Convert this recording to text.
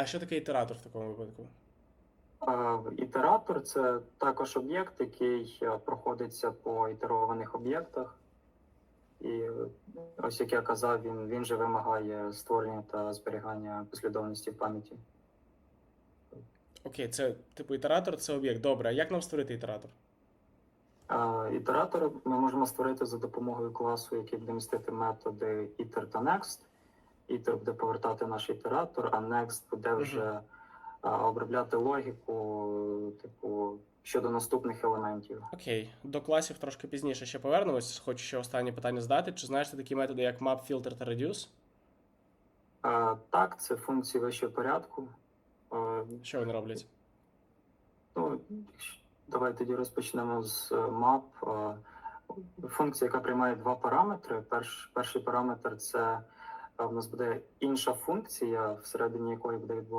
А що таке ітератор в такому випадку? Ітератор це також об'єкт, який е, проходиться по ітерованих об'єктах. І е, ось як я казав, він, він же вимагає створення та зберігання послідовності в пам'яті. Окей, це типу ітератор це об'єкт. Добре, а як нам створити ітератор? Е, Ітератор ми можемо створити за допомогою класу, який буде містити методи iter та next. Iter буде повертати наш ітератор, а next буде вже е, обробляти логіку, типу, щодо наступних елементів. Окей, до класів трошки пізніше ще повернемось. Хочу ще останнє питання задати. Чи знаєш ти такі методи, як map, filter та reduce? Е, Так, це функції вищого порядку. Що вони роблять? Ну, давай тоді розпочнемо з е, map. Функція, яка приймає два параметри. Перш, перший параметр це е, в нас буде інша функція, всередині якої буде відбуватися.